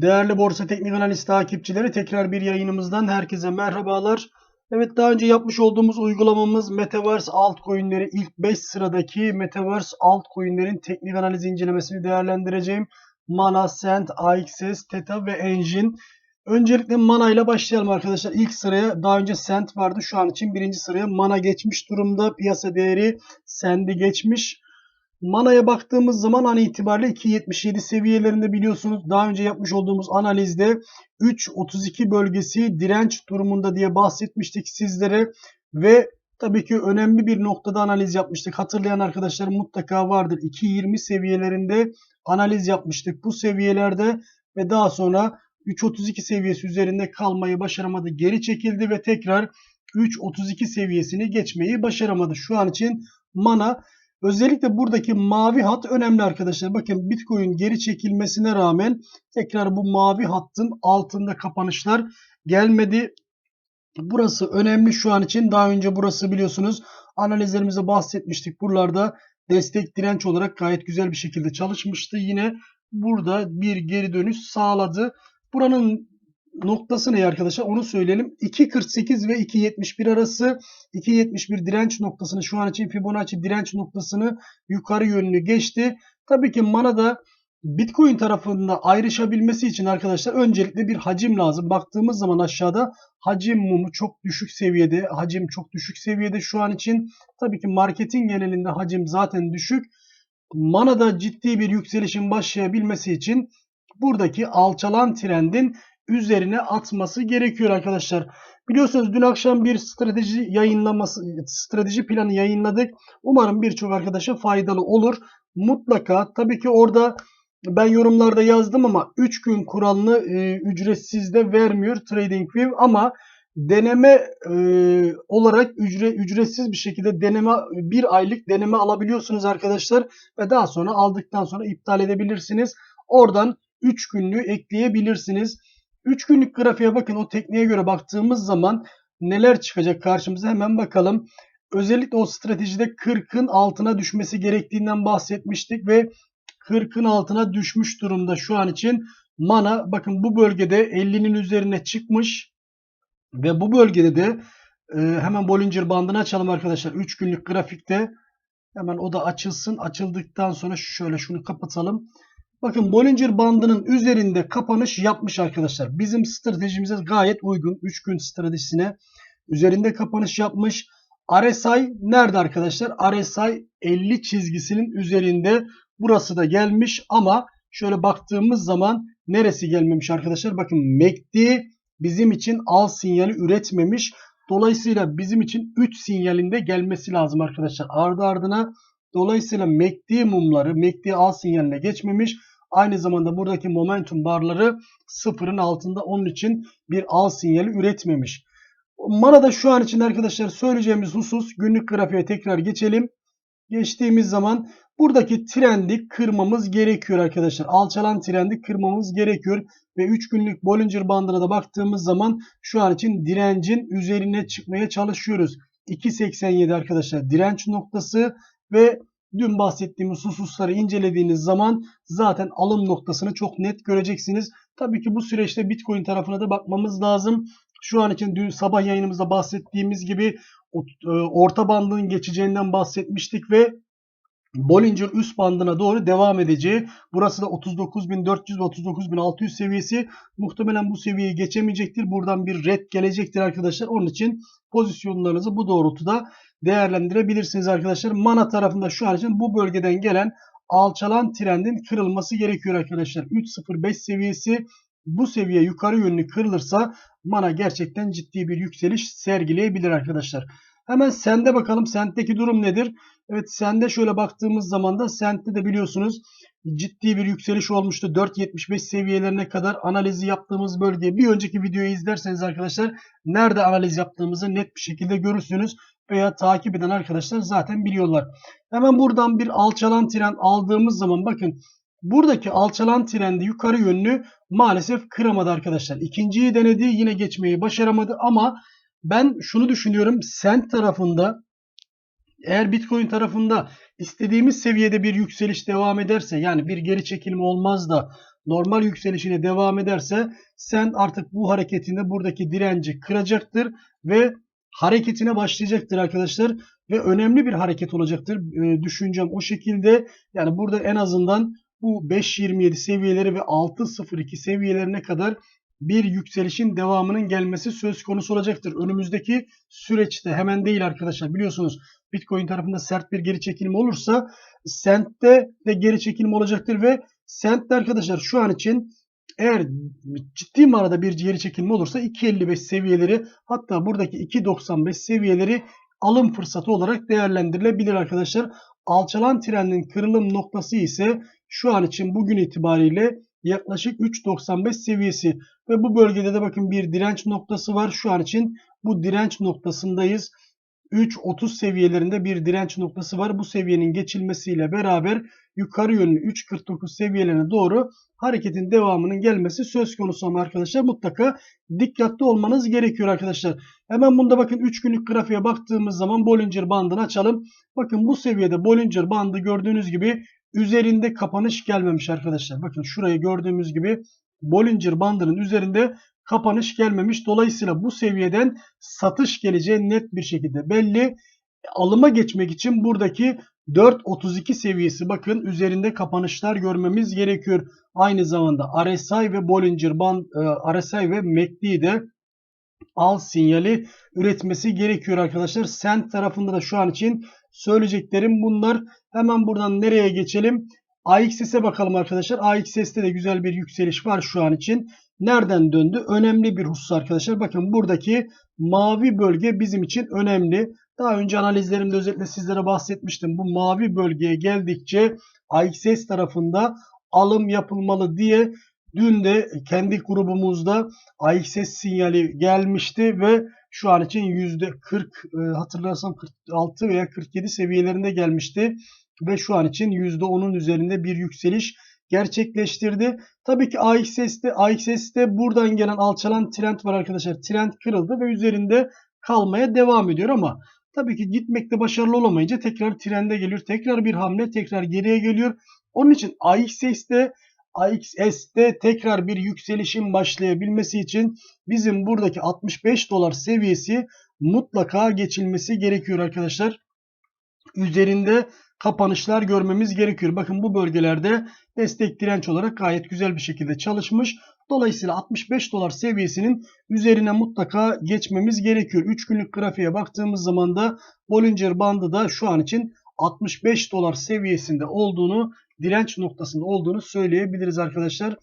Değerli Borsa Teknik Analiz takipçileri tekrar bir yayınımızdan herkese merhabalar. Evet daha önce yapmış olduğumuz uygulamamız Metaverse altcoin'leri ilk 5 sıradaki Metaverse altcoin'lerin teknik analiz incelemesini değerlendireceğim. Mana, Sent, AXS, Theta ve Engine. Öncelikle Mana ile başlayalım arkadaşlar. İlk sıraya daha önce Sent vardı. Şu an için birinci sıraya Mana geçmiş durumda. Piyasa değeri Sent'i geçmiş. Mana'ya baktığımız zaman an itibariyle 2.77 seviyelerinde biliyorsunuz daha önce yapmış olduğumuz analizde 3.32 bölgesi direnç durumunda diye bahsetmiştik sizlere ve tabii ki önemli bir noktada analiz yapmıştık. Hatırlayan arkadaşlar mutlaka vardır. 2.20 seviyelerinde analiz yapmıştık bu seviyelerde ve daha sonra 3.32 seviyesi üzerinde kalmayı başaramadı. Geri çekildi ve tekrar 3.32 seviyesini geçmeyi başaramadı. Şu an için Mana Özellikle buradaki mavi hat önemli arkadaşlar. Bakın Bitcoin geri çekilmesine rağmen tekrar bu mavi hattın altında kapanışlar gelmedi. Burası önemli şu an için. Daha önce burası biliyorsunuz analizlerimizde bahsetmiştik. Buralarda destek direnç olarak gayet güzel bir şekilde çalışmıştı. Yine burada bir geri dönüş sağladı. Buranın noktası ne arkadaşlar? Onu söyleyelim. 2.48 ve 2.71 arası 2.71 direnç noktasını şu an için Fibonacci direnç noktasını yukarı yönlü geçti. Tabii ki mana da Bitcoin tarafında ayrışabilmesi için arkadaşlar öncelikle bir hacim lazım. Baktığımız zaman aşağıda hacim mumu çok düşük seviyede. Hacim çok düşük seviyede şu an için. Tabii ki marketin genelinde hacim zaten düşük. Manada ciddi bir yükselişin başlayabilmesi için buradaki alçalan trendin üzerine atması gerekiyor arkadaşlar. Biliyorsunuz dün akşam bir strateji yayınlaması, strateji planı yayınladık. Umarım birçok arkadaşa faydalı olur. Mutlaka tabii ki orada ben yorumlarda yazdım ama 3 gün kuralını e, ücretsiz de vermiyor TradingView ama deneme e, olarak ücre, ücretsiz bir şekilde deneme bir aylık deneme alabiliyorsunuz arkadaşlar ve daha sonra aldıktan sonra iptal edebilirsiniz. Oradan 3 günlüğü ekleyebilirsiniz. 3 günlük grafiğe bakın o tekniğe göre baktığımız zaman neler çıkacak karşımıza hemen bakalım. Özellikle o stratejide 40'ın altına düşmesi gerektiğinden bahsetmiştik ve 40'ın altına düşmüş durumda şu an için. Mana bakın bu bölgede 50'nin üzerine çıkmış ve bu bölgede de e, hemen Bollinger bandını açalım arkadaşlar. 3 günlük grafikte hemen o da açılsın. Açıldıktan sonra şöyle şunu kapatalım. Bakın Bollinger bandının üzerinde kapanış yapmış arkadaşlar. Bizim stratejimize gayet uygun. 3 gün stratejisine üzerinde kapanış yapmış. RSI nerede arkadaşlar? RSI 50 çizgisinin üzerinde. Burası da gelmiş ama şöyle baktığımız zaman neresi gelmemiş arkadaşlar? Bakın MACD bizim için al sinyali üretmemiş. Dolayısıyla bizim için 3 sinyalinde gelmesi lazım arkadaşlar. Ardı ardına Dolayısıyla MACD mumları MACD al sinyaline geçmemiş. Aynı zamanda buradaki momentum barları sıfırın altında onun için bir al sinyali üretmemiş. Manada şu an için arkadaşlar söyleyeceğimiz husus günlük grafiğe tekrar geçelim. Geçtiğimiz zaman buradaki trendi kırmamız gerekiyor arkadaşlar. Alçalan trendi kırmamız gerekiyor. Ve 3 günlük Bollinger bandına da baktığımız zaman şu an için direncin üzerine çıkmaya çalışıyoruz. 2.87 arkadaşlar direnç noktası ve dün bahsettiğimiz hususları incelediğiniz zaman zaten alım noktasını çok net göreceksiniz. Tabii ki bu süreçte Bitcoin tarafına da bakmamız lazım. Şu an için dün sabah yayınımızda bahsettiğimiz gibi e, orta bandın geçeceğinden bahsetmiştik ve Bollinger üst bandına doğru devam edeceği. Burası da 39.400 ve 39.600 seviyesi. Muhtemelen bu seviyeyi geçemeyecektir. Buradan bir red gelecektir arkadaşlar. Onun için pozisyonlarınızı bu doğrultuda değerlendirebilirsiniz arkadaşlar. Mana tarafında şu an için bu bölgeden gelen alçalan trendin kırılması gerekiyor arkadaşlar. 3.05 seviyesi bu seviye yukarı yönlü kırılırsa mana gerçekten ciddi bir yükseliş sergileyebilir arkadaşlar. Hemen sende bakalım. Sendeki durum nedir? Evet sende şöyle baktığımız zaman da sende de biliyorsunuz ciddi bir yükseliş olmuştu. 4.75 seviyelerine kadar analizi yaptığımız bölge. Bir önceki videoyu izlerseniz arkadaşlar nerede analiz yaptığımızı net bir şekilde görürsünüz. Veya takip eden arkadaşlar zaten biliyorlar. Hemen buradan bir alçalan trend aldığımız zaman bakın buradaki alçalan trendi yukarı yönlü maalesef kıramadı arkadaşlar. İkinciyi denedi yine geçmeyi başaramadı ama ben şunu düşünüyorum. Sent tarafında eğer Bitcoin tarafında istediğimiz seviyede bir yükseliş devam ederse yani bir geri çekilme olmaz da normal yükselişine devam ederse sen artık bu hareketinde buradaki direnci kıracaktır ve hareketine başlayacaktır arkadaşlar ve önemli bir hareket olacaktır. E, düşüncem o şekilde. Yani burada en azından bu 5.27 seviyeleri ve 6.02 seviyelerine kadar bir yükselişin devamının gelmesi söz konusu olacaktır. Önümüzdeki süreçte hemen değil arkadaşlar. Biliyorsunuz Bitcoin tarafında sert bir geri çekilme olursa Sent'te de geri çekilme olacaktır ve Sent'te arkadaşlar şu an için eğer ciddi manada bir geri çekilme olursa 2.55 seviyeleri hatta buradaki 2.95 seviyeleri alım fırsatı olarak değerlendirilebilir arkadaşlar. Alçalan trendin kırılım noktası ise şu an için bugün itibariyle yaklaşık 3.95 seviyesi ve bu bölgede de bakın bir direnç noktası var. Şu an için bu direnç noktasındayız. 3.30 seviyelerinde bir direnç noktası var. Bu seviyenin geçilmesiyle beraber yukarı yönlü 3.49 seviyelerine doğru hareketin devamının gelmesi söz konusu ama arkadaşlar mutlaka dikkatli olmanız gerekiyor arkadaşlar. Hemen bunda bakın 3 günlük grafiğe baktığımız zaman Bollinger bandını açalım. Bakın bu seviyede Bollinger bandı gördüğünüz gibi üzerinde kapanış gelmemiş arkadaşlar. Bakın şurayı gördüğümüz gibi Bollinger bandının üzerinde kapanış gelmemiş. Dolayısıyla bu seviyeden satış geleceği net bir şekilde belli. Alıma geçmek için buradaki 4.32 seviyesi bakın üzerinde kapanışlar görmemiz gerekiyor. Aynı zamanda RSI ve Bollinger Band e, RSI ve MACD de al sinyali üretmesi gerekiyor arkadaşlar. Sent tarafında da şu an için söyleyeceklerim bunlar. Hemen buradan nereye geçelim? AXS'e bakalım arkadaşlar. AXS'te de güzel bir yükseliş var şu an için. Nereden döndü? Önemli bir husus arkadaşlar. Bakın buradaki mavi bölge bizim için önemli. Daha önce analizlerimde özetle sizlere bahsetmiştim. Bu mavi bölgeye geldikçe AXS tarafında alım yapılmalı diye dün de kendi grubumuzda AXS sinyali gelmişti ve şu an için %40 e, hatırlarsam 46 veya 47 seviyelerinde gelmişti ve şu an için %10'un üzerinde bir yükseliş gerçekleştirdi. Tabii ki AXS'te AXS'te buradan gelen alçalan trend var arkadaşlar. Trend kırıldı ve üzerinde kalmaya devam ediyor ama tabii ki gitmekte başarılı olamayınca tekrar trende geliyor. Tekrar bir hamle tekrar geriye geliyor. Onun için AXS'te AXS'te tekrar bir yükselişin başlayabilmesi için bizim buradaki 65 dolar seviyesi mutlaka geçilmesi gerekiyor arkadaşlar. Üzerinde kapanışlar görmemiz gerekiyor. Bakın bu bölgelerde destek direnç olarak gayet güzel bir şekilde çalışmış. Dolayısıyla 65 dolar seviyesinin üzerine mutlaka geçmemiz gerekiyor. 3 günlük grafiğe baktığımız zaman da Bollinger bandı da şu an için 65 dolar seviyesinde olduğunu, direnç noktasında olduğunu söyleyebiliriz arkadaşlar.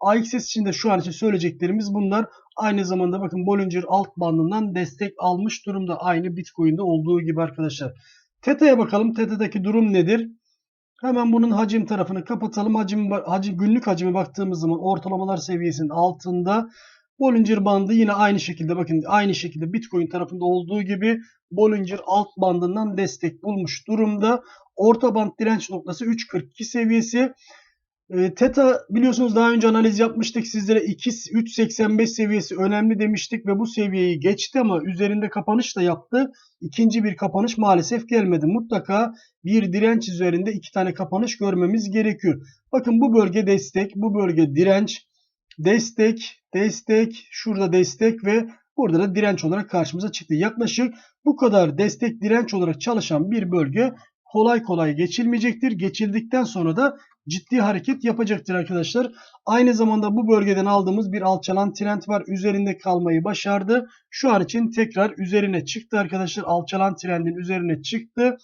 AXS için de şu an için söyleyeceklerimiz bunlar. Aynı zamanda bakın Bollinger alt bandından destek almış durumda. Aynı Bitcoin'de olduğu gibi arkadaşlar. TETA'ya bakalım. TETA'daki durum nedir? Hemen bunun hacim tarafını kapatalım. Hacim, hacim günlük hacime baktığımız zaman ortalamalar seviyesinin altında. Bollinger bandı yine aynı şekilde bakın aynı şekilde Bitcoin tarafında olduğu gibi Bollinger alt bandından destek bulmuş durumda. Orta band direnç noktası 3.42 seviyesi. E, Teta biliyorsunuz daha önce analiz yapmıştık. Sizlere 3.85 seviyesi önemli demiştik ve bu seviyeyi geçti ama üzerinde kapanış da yaptı. İkinci bir kapanış maalesef gelmedi. Mutlaka bir direnç üzerinde iki tane kapanış görmemiz gerekiyor. Bakın bu bölge destek, bu bölge direnç, destek, destek, şurada destek ve burada da direnç olarak karşımıza çıktı. Yaklaşık bu kadar destek direnç olarak çalışan bir bölge kolay kolay geçilmeyecektir. Geçildikten sonra da ciddi hareket yapacaktır arkadaşlar. Aynı zamanda bu bölgeden aldığımız bir alçalan trend var. Üzerinde kalmayı başardı. Şu an için tekrar üzerine çıktı arkadaşlar. Alçalan trendin üzerine çıktı.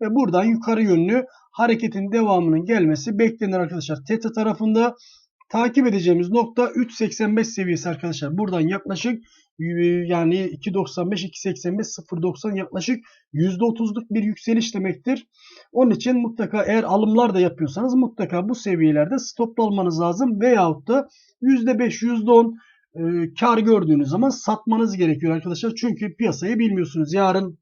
Ve buradan yukarı yönlü hareketin devamının gelmesi beklenir arkadaşlar. Teta tarafında takip edeceğimiz nokta 3.85 seviyesi arkadaşlar. Buradan yaklaşık yani 2.95, 2.85, 0.90 yaklaşık %30'luk bir yükseliş demektir. Onun için mutlaka eğer alımlar da yapıyorsanız mutlaka bu seviyelerde stoplu olmanız lazım. Veyahut da %5, %10 e, kar gördüğünüz zaman satmanız gerekiyor arkadaşlar. Çünkü piyasayı bilmiyorsunuz. Yarın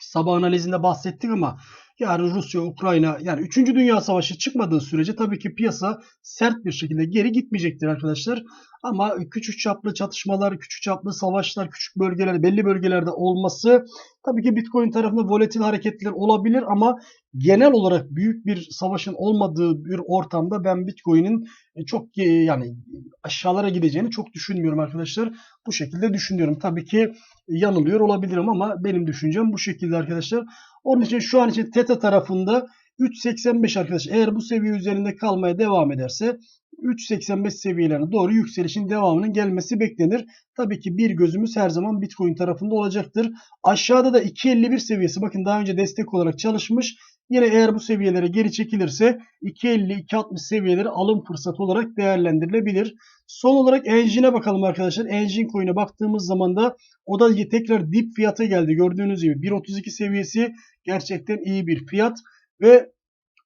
sabah analizinde bahsettik ama Yani Rusya, Ukrayna yani 3. Dünya Savaşı çıkmadığı sürece tabii ki piyasa sert bir şekilde geri gitmeyecektir arkadaşlar. Ama küçük çaplı çatışmalar, küçük çaplı savaşlar, küçük bölgeler, belli bölgelerde olması tabii ki Bitcoin tarafında volatil hareketler olabilir ama genel olarak büyük bir savaşın olmadığı bir ortamda ben Bitcoin'in e, çok e, yani aşağılara gideceğini çok düşünmüyorum arkadaşlar. Bu şekilde düşünüyorum. Tabii ki yanılıyor olabilirim ama benim düşüncem bu şekilde arkadaşlar. Onun için şu an için Teta tarafında 3.85 arkadaşlar eğer bu seviye üzerinde kalmaya devam ederse 3.85 seviyelerine doğru yükselişin devamının gelmesi beklenir. Tabii ki bir gözümüz her zaman Bitcoin tarafında olacaktır. Aşağıda da 2.51 seviyesi bakın daha önce destek olarak çalışmış. Yine eğer bu seviyelere geri çekilirse 2.50-2.60 seviyeleri alım fırsatı olarak değerlendirilebilir. Son olarak Engine'e bakalım arkadaşlar. Engine coin'e baktığımız zaman da o da tekrar dip fiyata geldi. Gördüğünüz gibi 1.32 seviyesi gerçekten iyi bir fiyat ve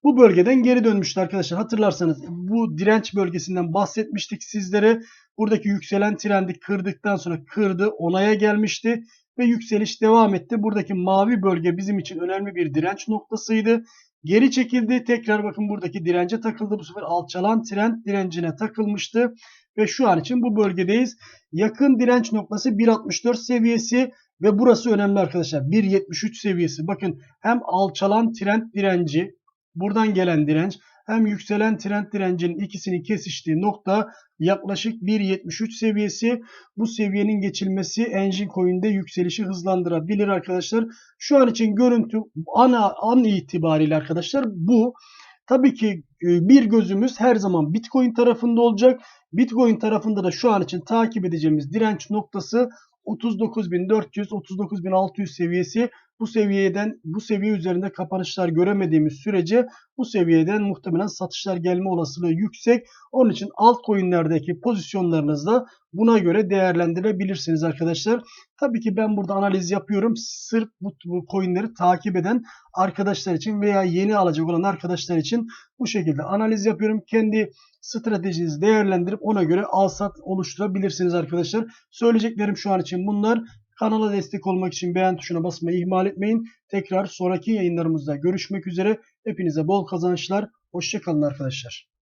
bu bölgeden geri dönmüştü arkadaşlar. Hatırlarsanız bu direnç bölgesinden bahsetmiştik sizlere. Buradaki yükselen trendi kırdıktan sonra kırdı. Onaya gelmişti ve yükseliş devam etti. Buradaki mavi bölge bizim için önemli bir direnç noktasıydı. Geri çekildi. Tekrar bakın buradaki dirence takıldı. Bu sefer alçalan trend direncine takılmıştı. Ve şu an için bu bölgedeyiz. Yakın direnç noktası 1.64 seviyesi ve burası önemli arkadaşlar. 1.73 seviyesi. Bakın hem alçalan trend direnci buradan gelen direnç hem yükselen trend direncinin ikisini kesiştiği nokta yaklaşık 1.73 seviyesi. Bu seviyenin geçilmesi Engine Coin'de yükselişi hızlandırabilir arkadaşlar. Şu an için görüntü ana an itibariyle arkadaşlar bu. Tabii ki e, bir gözümüz her zaman Bitcoin tarafında olacak. Bitcoin tarafında da şu an için takip edeceğimiz direnç noktası 39.400 39.600 seviyesi bu seviyeden bu seviye üzerinde kapanışlar göremediğimiz sürece bu seviyeden muhtemelen satışlar gelme olasılığı yüksek. Onun için altcoin'lerdeki pozisyonlarınızda buna göre değerlendirebilirsiniz arkadaşlar. Tabii ki ben burada analiz yapıyorum. Sırf bu, bu coin'leri takip eden arkadaşlar için veya yeni alacak olan arkadaşlar için bu şekilde analiz yapıyorum. Kendi stratejinizi değerlendirip ona göre al sat oluşturabilirsiniz arkadaşlar. Söyleyeceklerim şu an için bunlar. Kanala destek olmak için beğen tuşuna basmayı ihmal etmeyin. Tekrar sonraki yayınlarımızda görüşmek üzere. Hepinize bol kazançlar. Hoşçakalın arkadaşlar.